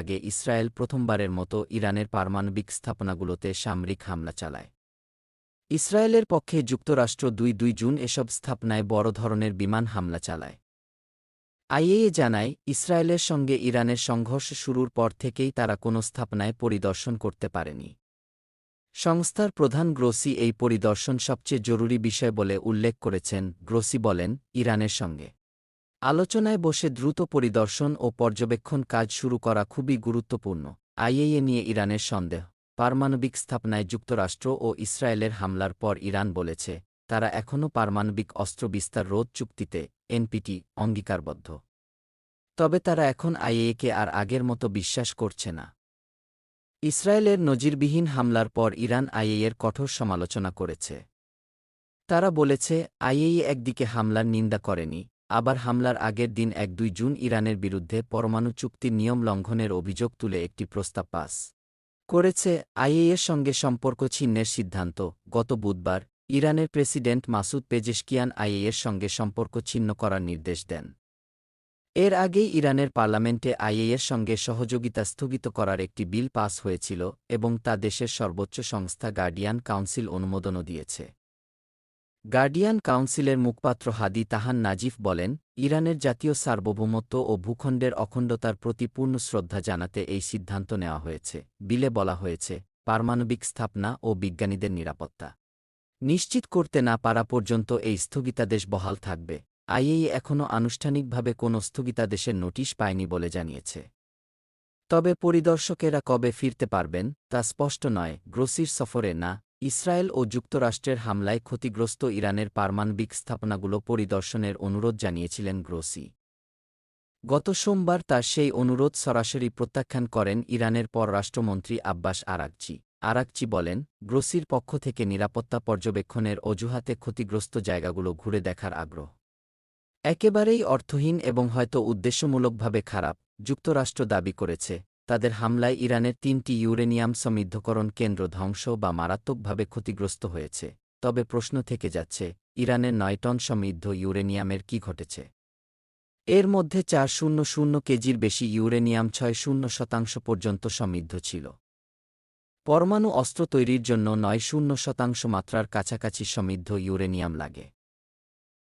আগে ইসরায়েল প্রথমবারের মতো ইরানের পারমাণবিক স্থাপনাগুলোতে সামরিক হামলা চালায়। ইসরায়েলের পক্ষে যুক্তরাষ্ট্র দুই দুই জুন এসব স্থাপনায় বড় ধরনের বিমান হামলা চালায়। আইএএ জানায়, ইসরায়েলের সঙ্গে ইরানের সংঘর্ষ শুরুর পর থেকেই তারা কোনো স্থাপনায় পরিদর্শন করতে পারেনি। সংস্থার প্রধান গ্রোসি এই পরিদর্শন সবচেয়ে জরুরি বিষয় বলে উল্লেখ করেছেন। গ্রোসি বলেন, ইরানের সঙ্গে আলোচনায় বসে দ্রুত পরিদর্শন ও পর্যবেক্ষণ কাজ শুরু করা খুবই গুরুত্বপূর্ণ। আইএএ নিয়ে ইরানের সন্দেহ। পারমাণবিক স্থাপনায় যুক্তরাষ্ট্র ও ইসরায়েলের হামলার পর ইরান বলেছে, তারা এখনও পারমাণবিক অস্ত্র বিস্তার রোধ চুক্তিতে এনপিটি অঙ্গীকারবদ্ধ। তবে তারা এখন আইএএকে আর আগের মতো বিশ্বাস করছে না। ইসরায়েলের নজিরবিহীন হামলার পর ইরান আইএএর কঠোর সমালোচনা করেছে। তারা বলেছে আইএই একদিকে হামলার নিন্দা করেনি আবার হামলার আগের দিন এক দুই জুন ইরানের বিরুদ্ধে পরমাণু চুক্তির নিয়ম লঙ্ঘনের অভিযোগ তুলে একটি প্রস্তাব পাস করেছে আইএএর সঙ্গে সম্পর্ক ছিন্নের সিদ্ধান্ত। গত বুধবার ইরানের প্রেসিডেন্ট মাসুদ পেজেশকিয়ান আইএএর সঙ্গে সম্পর্ক ছিন্ন করার নির্দেশ দেন। এর আগেই ইরানের পার্লামেন্টে আইএএর সঙ্গে সহযোগিতা স্থগিত করার একটি বিল পাস হয়েছিল এবং তা দেশের সর্বোচ্চ সংস্থা গার্ডিয়ান কাউন্সিল অনুমোদনও দিয়েছে। গার্ডিয়ান কাউন্সিলের মুখপাত্র হাদি তাহান নাজিফ বলেন, ইরানের জাতীয় সার্বভৌমত্ব ও ভূখণ্ডের অখণ্ডতার প্রতি পূর্ণ শ্রদ্ধা জানাতে এই সিদ্ধান্ত নেওয়া হয়েছে, বিলে বলা হয়েছে, পারমাণবিক স্থাপনা ও বিজ্ঞানীদের নিরাপত্তা। নিশ্চিত করতে না পারা পর্যন্ত এই স্থগিতাদেশ বহাল থাকবে, আইএই এখনও আনুষ্ঠানিকভাবে কোনো স্থগিতাদেশের নোটিশ পায়নি বলে জানিয়েছে। তবে পরিদর্শকেরা কবে ফিরতে পারবেন, তা স্পষ্ট নয়, গ্রোসির সফরে না ইসরায়েল ও যুক্তরাষ্ট্রের হামলায় ক্ষতিগ্রস্ত ইরানের পারমাণবিক স্থাপনাগুলো পরিদর্শনের অনুরোধ জানিয়েছিলেন গ্রোসি। গত সোমবার তার সেই অনুরোধ সরাসরি প্রত্যাখ্যান করেন ইরানের পররাষ্ট্রমন্ত্রী আব্বাস আরাকচি। আরাকচি বলেন, গ্রোসির পক্ষ থেকে নিরাপত্তা পর্যবেক্ষণের অজুহাতে ক্ষতিগ্রস্ত জায়গাগুলো ঘুরে দেখার আগ্রহ। একেবারেই অর্থহীন এবং হয়তো উদ্দেশ্যমূলকভাবে খারাপ, যুক্তরাষ্ট্র দাবি করেছে তাদের হামলায় ইরানের তিনটি ইউরেনিয়াম সমৃদ্ধকরণ কেন্দ্র ধ্বংস বা মারাত্মকভাবে ক্ষতিগ্রস্ত হয়েছে। তবে প্রশ্ন থেকে যাচ্ছে, ইরানের নয় টন সমৃদ্ধ ইউরেনিয়ামের কি ঘটেছে? এর মধ্যে চার শূন্য শূন্য কেজির বেশি ইউরেনিয়াম ছয় শূন্য শতাংশ পর্যন্ত সমৃদ্ধ ছিল। পরমাণু অস্ত্র তৈরির জন্য নয় শূন্য শতাংশ মাত্রার কাছাকাছি সমৃদ্ধ ইউরেনিয়াম লাগে।